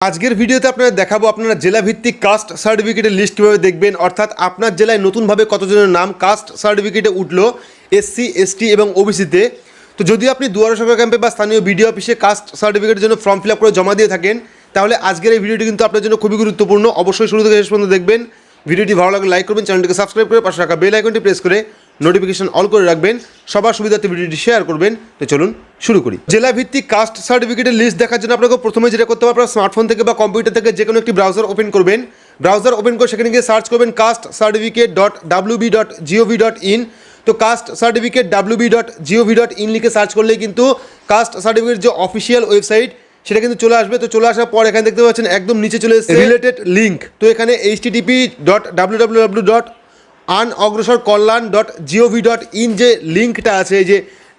আজকের ভিডিওতে আপনারা দেখাবো আপনারা জেলা ভিত্তিক কাস্ট সার্টিফিকেটের লিস্ট কীভাবে দেখবেন। অর্থাৎ আপনার জেলায় নতুনভাবে কতজনের নাম কাস্ট সার্টিফিকেটে উঠল এসসি এসটি এবং ওবিসিতে তো। যদি আপনি দুয়ারা সভা ক্যাম্পে বা স্থানীয় বিডিও অফিসে কাস্ট সার্টিফিকেটের জন্য ফর্ম ফিল করে জমা দিয়ে থাকেন, তাহলে আজকের এই ভিডিওটি কিন্তু আপনার জন্য খুবই গুরুত্বপূর্ণ। অবশ্যই শুরু থেকে শেষ পর্যন্ত দেখবেন। ভিডিওটি ভালো লাগলে লাইক করবেন, চ্যানেলটিকে সাবস্ক্রাইব করে পাশে রাখা বেল আইকনটি প্রেস করে নোটিফিকেশন অল করে রাখবেন সবার সুবিধার্থে ভিডিওটি শেয়ার করবেন তো চলুন শুরু করি। জেলা ভিত্তিক কাস্ট সার্টিফিকেটের লিস্ট দেখার জন্য আপনাকে প্রথমে যেটা করতে হবে আপনার স্মার্টফোন থেকে বা কম্পিউটার থেকে যে কোনো একটি ব্রাউজার ওপেন করবেন। ব্রাউজার ওপেন করে সেখানে গিয়ে সার্চ করবেন caste certificate dot WB dot GOV dot in তো caste certificate WB dot GOV dot in লিখে সার্চ করলেই কিন্তু কাস্ট সার্টিফিকেট যে অফিসিয়াল ওয়েবসাইট সেটা কিন্তু চলে আসবে। তো চলে আসার পর এখানে দেখতে পাচ্ছেন একদম নিচে চলে এসেছে রিলেটেড লিঙ্ক তো এখানে H TTP dot W W W dot আন অগ্রসর কল্যাণ ডট জিওভি ডট ইন যে লিঙ্কটা আছে এই যে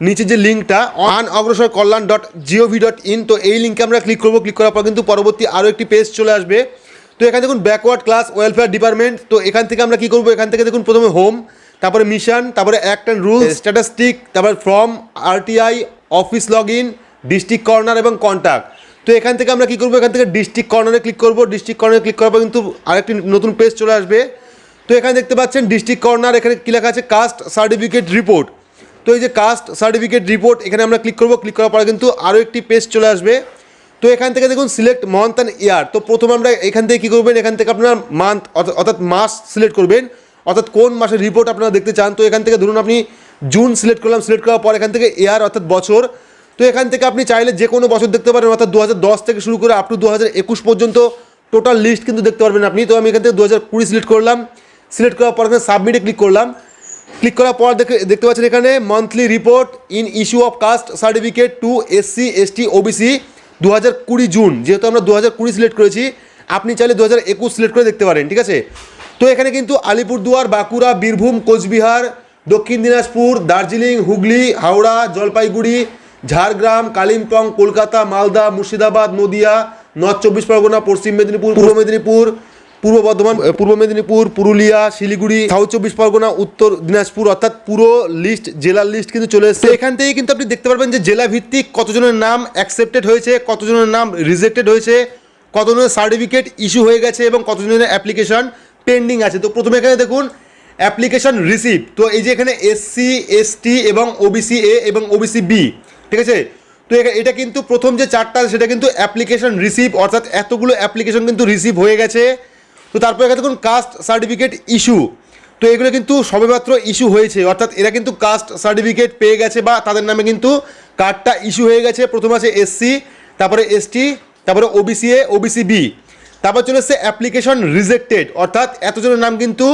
নিচে যে লিঙ্কটা আন অগ্রসর কল্যাণ ডট জিওভি ডট ইন তো এই লিঙ্কে আমরা ক্লিক করব। ক্লিক করার পর কিন্তু পরবর্তী আরও একটি পেজ চলে আসবে। তো এখানে দেখুন ব্যাকওয়ার্ড ক্লাস ওয়েলফেয়ার ডিপার্টমেন্ট তো এখান থেকে আমরা কি করব? এখান থেকে দেখুন প্রথমে হোম তারপরে মিশন তারপরে অ্যাক্ট অ্যান্ড রুল স্ট্যাটাস্টিক তারপরে form RTI office log in district corner এবং কন্ট্যাক্ট তো এখান থেকে আমরা কী করব? এখান থেকে ডিস্ট্রিক্ট কর্নারে ক্লিক করব। ডিস্ট্রিক্ট কর্নারে ক্লিক করার পর কিন্তু আরেকটি নতুন পেজ চলে আসবে। তো এখানে দেখতে পাচ্ছেন ডিস্ট্রিক্ট কর্নার এখানে কী লেখা আছে? কাস্ট সার্টিফিকেট রিপোর্ট তো এই যে কাস্ট সার্টিফিকেট রিপোর্ট এখানে আমরা ক্লিক করব। ক্লিক করার পরে কিন্তু আরও একটি পেজ চলে আসবে। তো এখান থেকে দেখুন সিলেক্ট মান্থ অ্যান্ড ইয়ার তো প্রথমে আমরা এখান থেকে কী করবেন? এখান থেকে আপনার মান্থ অর্থাৎ মাস সিলেক্ট করবেন। অর্থাৎ কোন মাসের রিপোর্ট আপনারা দেখতে চান? তো এখান থেকে ধরুন আপনি জুন সিলেক্ট করলাম। সিলেক্ট করার পর এখান থেকে ইয়ার অর্থাৎ বছর। তো এখান থেকে আপনি চাইলে যে কোনো বছর দেখতে পারেন। অর্থাৎ দু হাজার দশ থেকে শুরু করে আপ টু দু হাজার একুশ পর্যন্ত টোটাল লিস্ট কিন্তু দেখতে পারবেন আপনি। তো আমি এখান থেকে দু হাজার কুড়ি সিলেক্ট করলাম। সিলেক্ট করার পর এখানে সাবমিটে ক্লিক করলাম। ক্লিক করার পর দেখে, দেখতে পাচ্ছেন এখানে monthly report in issue of caste certificate to SC ST OBC দু হাজার কুড়ি জুন যেহেতু আমরা দু হাজার কুড়ি সিলেক্ট করেছি, আপনি চাইলে দু হাজার একুশ সিলেক্ট করে দেখতে পারেন, ঠিক আছে? তো এখানে কিন্তু আলিপুরদুয়ার, বাঁকুড়া, বীরভূম, কোচবিহার, দক্ষিণ দিনাজপুর, দার্জিলিং, হুগলি, হাওড়া, জলপাইগুড়ি, ঝাড়গ্রাম, কালিম্পং, কলকাতা, মালদা, মুর্শিদাবাদ, নদিয়া, নর্থ চব্বিশ পরগনা, পশ্চিম মেদিনীপুর, পূর্ব মেদিনীপুর পূর্ব বর্ধমান পূর্ব মেদিনীপুর, পুরুলিয়া, শিলিগুড়ি সাউথ চব্বিশ পরগনা, উত্তর দিনাজপুর, অর্থাৎ পুরো লিস্ট জেলার লিস্ট কিন্তু চলে এসেছে। এখান থেকে কিন্তু আপনি দেখতে পারবেন যে জেলা ভিত্তিক কতজনের নাম অ্যাকসেপ্টেড হয়েছে, কতজনের নাম রিজেক্টেড হয়েছে, কতজনের সার্টিফিকেট ইস্যু হয়ে গেছে এবং কতজনের অ্যাপ্লিকেশন পেন্ডিং আছে। তো প্রথমে এখানে দেখুন অ্যাপ্লিকেশন রিসিভ তো এই যে এখানে এসসি এসটি এবং ওবিসি এ এবং ওবিসি বি ঠিক আছে? তো এটা কিন্তু প্রথম যে চারটা, সেটা কিন্তু অ্যাপ্লিকেশন রিসিভ অর্থাৎ এতগুলো অ্যাপ্লিকেশন কিন্তু রিসিভ হয়ে গেছে। তো তারপরে এখানে দেখুন কাস্ট সার্টিফিকেট ইস্যু তো এগুলো কিন্তু সবেমাত্র ইস্যু হয়েছে। অর্থাৎ এরা কিন্তু কাস্ট সার্টিফিকেট পেয়ে গেছে বা তাদের নামে কিন্তু কার্ডটা ইস্যু হয়ে গেছে। প্রথম আছে এসসি তারপরে এসটি তারপরে ওবিসি এ ওবিসি বি তারপর চলে এসছে অ্যাপ্লিকেশন রিজেক্টেড অর্থাৎ এতজনের নাম কিন্তু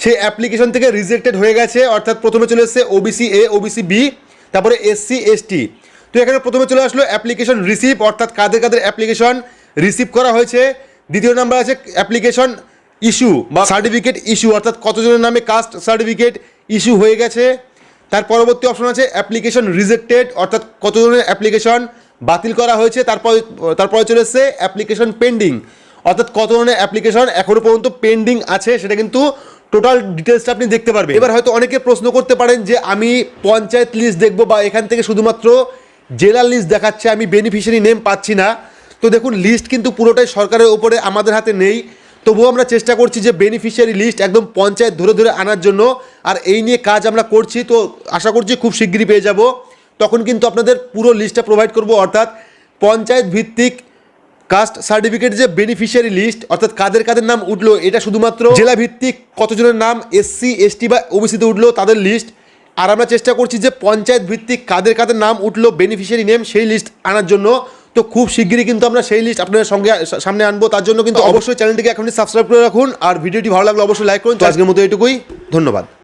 সেই অ্যাপ্লিকেশন থেকে রিজেক্টেড হয়ে গেছে। অর্থাৎ প্রথমে চলে এসছে ওবিসি এ ওবিসি বি তারপরে এসসি এসটি তো এখানে প্রথমে চলে আসলো অ্যাপ্লিকেশন রিসিভ অর্থাৎ কাদের কাদের অ্যাপ্লিকেশন রিসিভ করা হয়েছে? দ্বিতীয় নাম্বার আছে অ্যাপ্লিকেশন ইস্যু বা সার্টিফিকেট ইস্যু অর্থাৎ কতজনের নামে কাস্ট সার্টিফিকেট ইস্যু হয়ে গেছে। তার পরবর্তী অপশন আছে অ্যাপ্লিকেশন রিজেক্টেড অর্থাৎ কতজনের অ্যাপ্লিকেশন বাতিল করা হয়েছে, তারপর, তারপরে চলে এসছে অ্যাপ্লিকেশন পেন্ডিং অর্থাৎ কত ধরনের অ্যাপ্লিকেশন এখনও পর্যন্ত পেন্ডিং আছে, সেটা কিন্তু টোটাল ডিটেলসটা আপনি দেখতে পারবেন। এবার হয়তো অনেকে প্রশ্ন করতে পারেন যে আমি পঞ্চায়েত লিস্ট দেখব বা এখান থেকে শুধুমাত্র জেলার লিস্ট দেখাচ্ছে, আমি বেনিফিশিয়ারি নেম পাচ্ছি না। তো দেখুন লিস্ট কিন্তু পুরোটাই সরকারের ওপরে আমাদের হাতে নেই। তবুও আমরা চেষ্টা করছি যে বেনিফিশিয়ারি লিস্ট একদম পঞ্চায়েত ধরে ধরে আনার জন্য। আর এই নিয়ে কাজ আমরা করছি, তো আশা করছি খুব শিগগিরই পেয়ে যাব। তখন কিন্তু আপনাদের পুরো লিস্টটা প্রোভাইড করব, অর্থাৎ পঞ্চায়েত ভিত্তিক কাস্ট সার্টিফিকেট যে বেনিফিশিয়ারি লিস্ট অর্থাৎ কাদের কাদের নাম উঠল, এটা শুধুমাত্র জেলা ভিত্তিক কতজনের নাম এসসি এসটি বা ওবিসিতে উঠল, তাদের লিস্ট আর আমরা চেষ্টা করছি যে পঞ্চায়েত ভিত্তিক কাদের কাদের নাম উঠল বেনিফিশিয়ারি নেম সেই লিস্ট আনার জন্য। তো খুব শিগগিরই কিন্তু আমরা সেই লিস্ট আপনাদের সঙ্গে সামনে আনব। তার জন্য কিন্তু অবশ্যই। চ্যানেলটিকে এখনই সাবস্ক্রাইব করে রাখুন। আর ভিডিওটি ভালো লাগলে অবশ্যই লাইক করুন। তো আজকের মতো এটুকুই ধন্যবাদ।